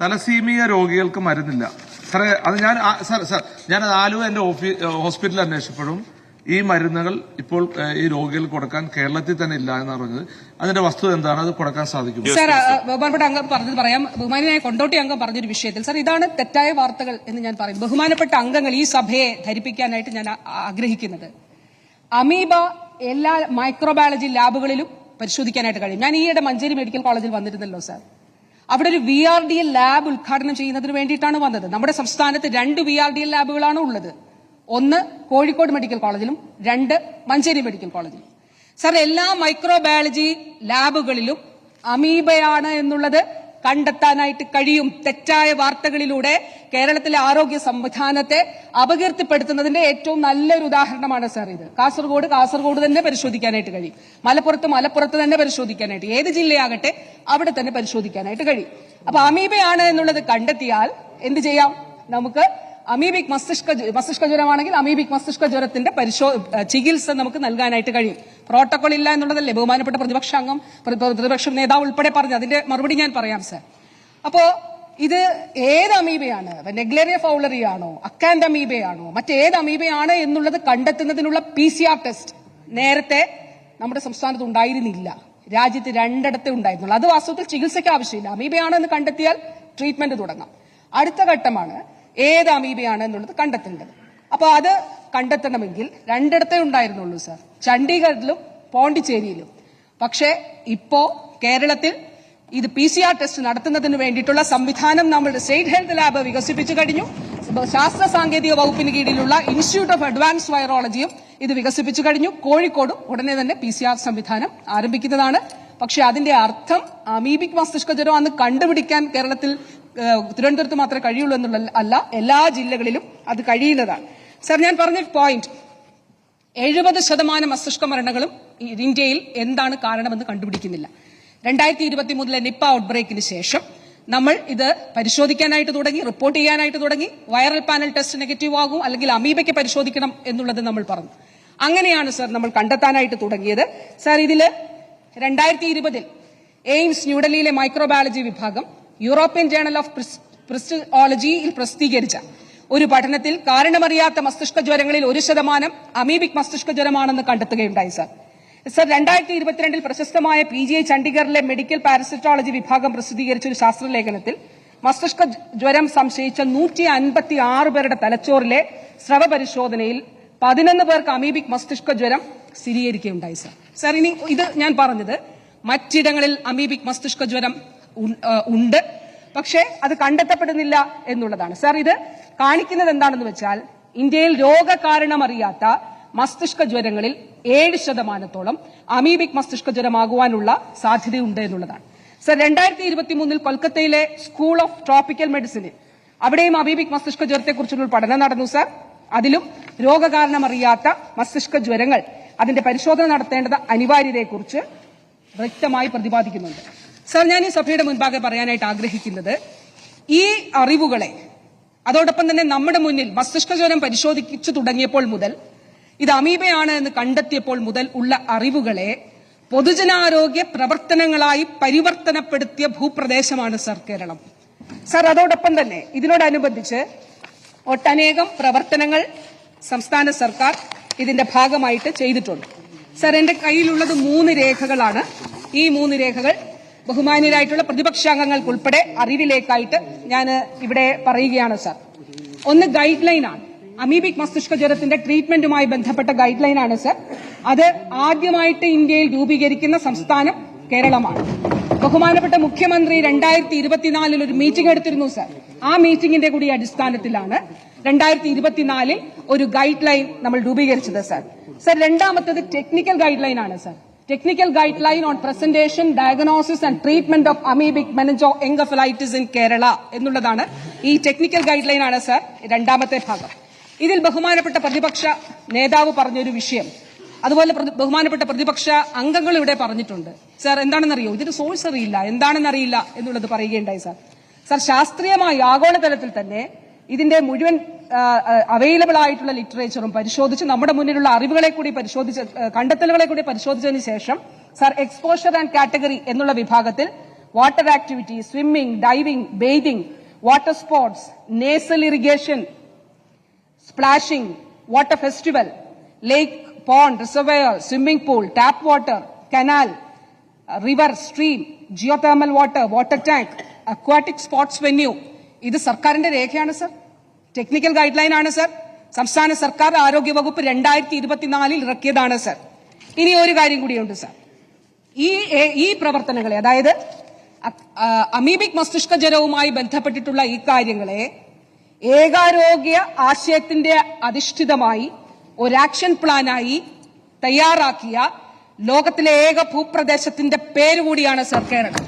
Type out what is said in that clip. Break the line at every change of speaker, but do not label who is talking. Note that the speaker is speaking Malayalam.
തലസീമിയ രോഗികൾക്ക് മരുന്നില്ല. സാറേ അത് ഞാൻ സാർ സാർ ഞാൻ ആലുവ എന്റെ ഹോസ്പിറ്റലിൽ അന്വേഷിച്ചപ്പോഴും ഈ മരുന്നുകൾ ഇപ്പോൾ ഈ രോഗികൾ കൊടുക്കാൻ കേരളത്തിൽ തന്നെ ഇല്ല എന്ന് പറഞ്ഞത്. അതിന്റെ വസ്തുത എന്താണ്? അത് കൊടുക്കാൻ സാധിക്കും
സാർ ബഹുമാനപ്പെട്ട അംഗം പറഞ്ഞത് പറയാം. ബഹുമാനായ കൊണ്ടോട്ടി അംഗം പറഞ്ഞൊരു വിഷയത്തിൽ. സാർ ഇതാണ് തെറ്റായ വാർത്തകൾ എന്ന് ഞാൻ പറയും ബഹുമാനപ്പെട്ട അംഗങ്ങൾ ഈ സഭയെ ധരിപ്പിക്കാനായിട്ട് ഞാൻ ആഗ്രഹിക്കുന്നത്. അമീബ എല്ലാ മൈക്രോബയോളജി ലാബുകളിലും പരിശോധിക്കാനായിട്ട് കഴിയും. ഞാൻ ഈയിടെ മഞ്ചേരി മെഡിക്കൽ കോളേജിൽ വന്നിരുന്നല്ലോ സാർ. അവിടെ ഒരു V R D L lab ഉദ്ഘാടനം ചെയ്യുന്നതിന് വേണ്ടിയിട്ടാണ് വന്നത്. നമ്മുടെ സംസ്ഥാനത്ത് രണ്ട് വി ആർ ഡി എൽ ലാബുകളാണ് ഉള്ളത്. ഒന്ന് കോഴിക്കോട് മെഡിക്കൽ കോളേജിലും രണ്ട് മഞ്ചേരി മെഡിക്കൽ കോളേജിലും. സാർ എല്ലാ മൈക്രോബയോളജി ലാബുകളിലും അമീബയാണ് എന്നുള്ളത് കണ്ടെത്താനായിട്ട് കഴിയും തെറ്റായ വാർത്തകളിലൂടെ കേരളത്തിലെ ആരോഗ്യ സംവിധാനത്തെ അപകീർത്തിപ്പെടുത്തുന്നതിന്റെ ഏറ്റവും നല്ലൊരു ഉദാഹരണമാണ് സാർ ഇത്. കാസർഗോഡ് കാസർഗോഡ് തന്നെ പരിശോധിക്കാനായിട്ട് കഴിയും. മലപ്പുറത്ത് മലപ്പുറത്ത് തന്നെ പരിശോധിക്കാനായിട്ട്. ഏത് ജില്ലയാകട്ടെ അവിടെ തന്നെ പരിശോധിക്കാനായിട്ട് കഴിയും. അപ്പൊ അമീബയാണ് എന്നുള്ളത് കണ്ടെത്തിയാൽ എന്ത് ചെയ്യാം? നമുക്ക് അമീബിക് മസ്തിഷ്ക മസ്തിഷ്ക ജ്വരമാണെങ്കിൽ അമീബിക് മസ്തിഷ്ക ജ്വരത്തിന്റെ പരിശോ ചികിത്സ നമുക്ക് നൽകാനായിട്ട് കഴിയും. പ്രോട്ടോകോൾ ഇല്ല എന്നുള്ളതല്ലേ? ബഹുമാനപ്പെട്ട പ്രതിപക്ഷ അംഗം പ്ര- പ്ര- പ്രതിപക്ഷ നേതാവ് ഉൾപ്പെടെ പറഞ്ഞു അതിന്റെ മറുപടി ഞാൻ പറയാം സർ അപ്പോ ഇത് ഏത് അമീബയാണ്? നെഗ്ലേറിയ ഫൗളറിയാണോ? അക്കാൻഡ് അമീബയാണോ? മറ്റേത് അമീബയാണ് എന്നുള്ളത് കണ്ടെത്തുന്നതിനുള്ള പി സി ആർ ടെസ്റ്റ് നേരത്തെ നമ്മുടെ സംസ്ഥാനത്ത് ഉണ്ടായിരുന്നില്ല. രാജ്യത്ത് രണ്ടിടത്തെ ഉണ്ടായിരുന്നുള്ളൂ. അത് വാസ്തവത്തിൽ ചികിത്സയ്ക്ക് ആവശ്യമില്ല. അമീബയാണ് എന്ന് കണ്ടെത്തിയാൽ ട്രീറ്റ്മെന്റ് തുടങ്ങാം. അടുത്ത ഘട്ടമാണ് ഏത് അമീബയാണ് എന്നുള്ളത് കണ്ടെത്തേണ്ടത്. അപ്പൊ അത് കണ്ടെത്തണമെങ്കിൽ രണ്ടിടത്തേ ഉണ്ടായിരുന്നുള്ളൂ സർ ചണ്ഡീഗഡിലും പോണ്ടിച്ചേരിയിലും. പക്ഷേ ഇപ്പോ കേരളത്തിൽ ഇത് പി സി ആർ ടെസ്റ്റ് നടത്തുന്നതിന് വേണ്ടിയിട്ടുള്ള സംവിധാനം നമ്മളുടെ സ്റ്റേറ്റ് ഹെൽത്ത് ലാബ് വികസിപ്പിച്ചു കഴിഞ്ഞു. ശാസ്ത്ര സാങ്കേതിക വകുപ്പിന് കീഴിലുള്ള ഇൻസ്റ്റിറ്റ്യൂട്ട് ഓഫ് അഡ്വാൻസ് വൈറോളജിയും ഇത് വികസിപ്പിച്ചു കഴിഞ്ഞു. കോഴിക്കോടും ഉടനെ തന്നെ പി സി ആർ സംവിധാനം ആരംഭിക്കുന്നതാണ്. പക്ഷേ അതിന്റെ അർത്ഥം അമീബിക് മസ്തിഷ്ക ജ്വരം അന്ന് കണ്ടുപിടിക്കാൻ കേരളത്തിൽ തിരുവനന്തപുരത്ത് മാത്രമേ കഴിയുള്ളൂ എന്നുള്ള അല്ല എല്ലാ ജില്ലകളിലും അത് കഴിയുന്നതാണ്. സർ ഞാൻ പറഞ്ഞ പോയിന്റ് എഴുപത് ശതമാനം മസ്തിഷ്ക മരണങ്ങളും ഇന്ത്യയിൽ എന്താണ് കാരണമെന്ന് കണ്ടുപിടിക്കുന്നില്ല. രണ്ടായിരത്തി ഇരുപത്തി മൂന്നിലെ നിപ്പ ഔട്ട്ബ്രേക്കിന് ശേഷം നമ്മൾ ഇത് പരിശോധിക്കാനായിട്ട് തുടങ്ങി റിപ്പോർട്ട് ചെയ്യാനായിട്ട് തുടങ്ങി. വൈറൽ പാനൽ ടെസ്റ്റ് നെഗറ്റീവ് ആകും അല്ലെങ്കിൽ അമീബയ്ക്ക് പരിശോധിക്കണം എന്നുള്ളത് നമ്മൾ പറഞ്ഞു. അങ്ങനെയാണ് സർ നമ്മൾ കണ്ടെത്താനായിട്ട് തുടങ്ങിയത്. സർ ഇതിൽ രണ്ടായിരത്തി ഇരുപതിൽ എയിംസ് ന്യൂഡൽഹിയിലെ മൈക്രോബയോളജി വിഭാഗം യൂറോപ്യൻ ജേണൽ ഓഫ് പ്രിസ്റ്റോളജിയിൽ പ്രസിദ്ധീകരിച്ച ഒരു പഠനത്തിൽ കാരണമറിയാത്ത മസ്തിഷ്ക ജ്വരങ്ങളിൽ ഒരു ശതമാനം അമീബിക് മസ്തിഷ്ക ജ്വരമാണെന്ന് കണ്ടെത്തുകയുണ്ടായി സർ. സർ രണ്ടായിരത്തി ഇരുപത്തിരണ്ടിൽ പ്രശസ്തമായ പി ജി ഐ ചണ്ഡീഗറിലെ മെഡിക്കൽ പാരസിറ്റോളജി വിഭാഗം പ്രസിദ്ധീകരിച്ച ഒരു ശാസ്ത്രലേഖനത്തിൽ മസ്തിഷ്ക ജ്വരം സംശയിച്ച നൂറ്റി അൻപത്തി ആറ് പേരുടെ തലച്ചോറിലെ സ്രവ പരിശോധനയിൽ പതിനൊന്ന് പേർക്ക് അമീബിക് മസ്തിഷ്ക ജ്വരം സ്ഥിരീകരിക്കുകയുണ്ടായി സർ. സർ ഇനി ഇത് ഞാൻ പറഞ്ഞത് മറ്റിടങ്ങളിൽ അമീബിക് മസ്തിഷ്ക ജ്വരം ഉണ്ട് പക്ഷേ അത് കണ്ടെത്തപ്പെടുന്നില്ല എന്നുള്ളതാണ്. സർ ഇത് കാണിക്കുന്നത് എന്താണെന്ന് വെച്ചാൽ ഇന്ത്യയിൽ രോഗകാരണമറിയാത്ത മസ്തിഷ്ക ജ്വരങ്ങളിൽ ഏഴ് ശതമാനത്തോളം അമീബിക് മസ്തിഷ്ക ജ്വരമാകുവാനുള്ള സാധ്യതയുണ്ട് എന്നുള്ളതാണ്. സർ രണ്ടായിരത്തി ഇരുപത്തി മൂന്നിൽ കൊൽക്കത്തയിലെ സ്കൂൾ ഓഫ് ട്രോപ്പിക്കൽ മെഡിസിനിൽ അവിടെയും അമീബിക് മസ്തിഷ്ക ജ്വരത്തെക്കുറിച്ചുള്ള പഠനം നടന്നു സർ. അതിലും രോഗകാരണമറിയാത്ത മസ്തിഷ്ക ജ്വരങ്ങൾ അതിന്റെ പരിശോധന നടത്തേണ്ടത് അനിവാര്യതയെക്കുറിച്ച് വ്യക്തമായി പ്രതിപാദിക്കുന്നുണ്ട്. സർ ഞാൻ ഈ സഭയുടെ മുൻപാകെ പറയാനായിട്ട് ആഗ്രഹിക്കുന്നത് ഈ അറിവുകളെ അതോടൊപ്പം തന്നെ നമ്മുടെ മുന്നിൽ മസ്തിഷ്ക ജ്വരം പരിശോധിച്ചു തുടങ്ങിയപ്പോൾ മുതൽ ഇത് അമീബയാണ് എന്ന് കണ്ടെത്തിയപ്പോൾ മുതൽ ഉള്ള അറിവുകളെ പൊതുജനാരോഗ്യ പ്രവർത്തനങ്ങളായി പരിവർത്തനപ്പെടുത്തിയ ഭൂപ്രദേശമാണ് സർ കേരളം. സർ അതോടൊപ്പം തന്നെ ഇതിനോടനുബന്ധിച്ച് ഒട്ടനേകം പ്രവർത്തനങ്ങൾ സംസ്ഥാന സർക്കാർ ഇതിന്റെ ഭാഗമായിട്ട് ചെയ്തിട്ടുണ്ട്. സർ എന്റെ കയ്യിലുള്ളത് മൂന്ന് രേഖകളാണ്. ഈ മൂന്ന് രേഖകൾ ബഹുമാന്യരായിട്ടുള്ള പ്രതിപക്ഷാംഗങ്ങൾക്കുൾപ്പെടെ അറിവിലേക്കായിട്ട് ഞാൻ ഇവിടെ പറയുകയാണ് സർ. ഒന്ന് ഗൈഡ് ലൈനാണ് അമീബിക് മസ്തിഷ്ക ജ്വരത്തിന്റെ ട്രീറ്റ്മെന്റുമായി ബന്ധപ്പെട്ട ഗൈഡ് ലൈനാണ് സർ. അത് ആദ്യമായിട്ട് ഇന്ത്യയിൽ രൂപീകരിക്കുന്ന സംസ്ഥാനം കേരളമാണ്. ബഹുമാനപ്പെട്ട മുഖ്യമന്ത്രി രണ്ടായിരത്തി ഇരുപത്തിനാലിൽ ഒരു മീറ്റിംഗ് എടുത്തിരുന്നു സർ. ആ മീറ്റിംഗിന്റെ കൂടി അടിസ്ഥാനത്തിലാണ് രണ്ടായിരത്തി ഇരുപത്തിനാലിൽ ഒരു ഗൈഡ് ലൈൻ നമ്മൾ രൂപീകരിച്ചത് സർ. സർ രണ്ടാമത്തത് ടെക്നിക്കൽ ഗൈഡ് ലൈൻ ആണ് sir. Technical guide line on presentation diagnosis and treatment of amoebic meningoencephalitis in Kerala എന്നുള്ളതാണ് ഈ ടെക്നിക്കൽ ഗൈഡ് ലൈൻ ആണ് സർ രണ്ടാമത്തെ ഭാഗം. ഇതിൽ ബഹുമാനപ്പെട്ട പ്രതിപക്ഷ നേതാവ് പറഞ്ഞൊരു വിഷയം. അതുപോലെ ബഹുമാനപ്പെട്ട പ്രതിപക്ഷ അംഗങ്ങൾ ഇവിടെ പറഞ്ഞിട്ടുണ്ട്. സാർ എന്താണെന്നറിയോ? ഇതിന്റെ സോഴ്സ് അറിയില്ല. എന്താണെന്നറിയില്ല എന്നുള്ളത് പറയുകയുണ്ടായി സാർ. സാർ ശാസ്ത്രീയമായി ആഗോളതലത്തിൽ തന്നെ ഇതിന്റെ മുഴുവൻ അവൈലബിൾ ആയിട്ടുള്ള ലിറ്ററേച്ചറും പരിശോധിച്ച് നമ്മുടെ മുന്നിലുള്ള അറിവുകളെ കൂടി പരിശോധിച്ച് കണ്ടെത്തലുകളെ കൂടി പരിശോധിച്ചതിന് ശേഷം സാർ എക്സ്പോഷർ ആൻഡ് കാറ്റഗറി എന്നുള്ള വിഭാഗത്തിൽ water activity swimming diving bathing water sports nasal irrigation splashing, water festival lake pond, reservoir swimming pool tap water canal river stream stream, geothermal water water tank, aquatic sports venue. ഇത് സർക്കാരിന്റെ രേഖയാണ് സർ ടെക്നിക്കൽ ഗൈഡ് ലൈൻ ആണ് സർ സംസ്ഥാന സർക്കാർ ആരോഗ്യ വകുപ്പ് രണ്ടായിരത്തി ഇരുപത്തിനാലിൽ ഇറക്കിയതാണ് സർ ഇനി ഒരു കാര്യം കൂടിയുണ്ട് സർ ഈ ഈ പ്രവർത്തനങ്ങളെ അതായത് അമീബിക് മസ്തിഷ്ക ജ്വരവുമായി ബന്ധപ്പെട്ടിട്ടുള്ള ഈ കാര്യങ്ങളെ ഏകാരോഗ്യ ആശയത്തിന്റെ അധിഷ്ഠിതമായി ഒരു ആക്ഷൻ പ്ലാനായി തയ്യാറാക്കിയ ലോകത്തിലെ ഏക ഭൂപ്രദേശത്തിന്റെ പേര് കൂടിയാണ് സർ കേരളം.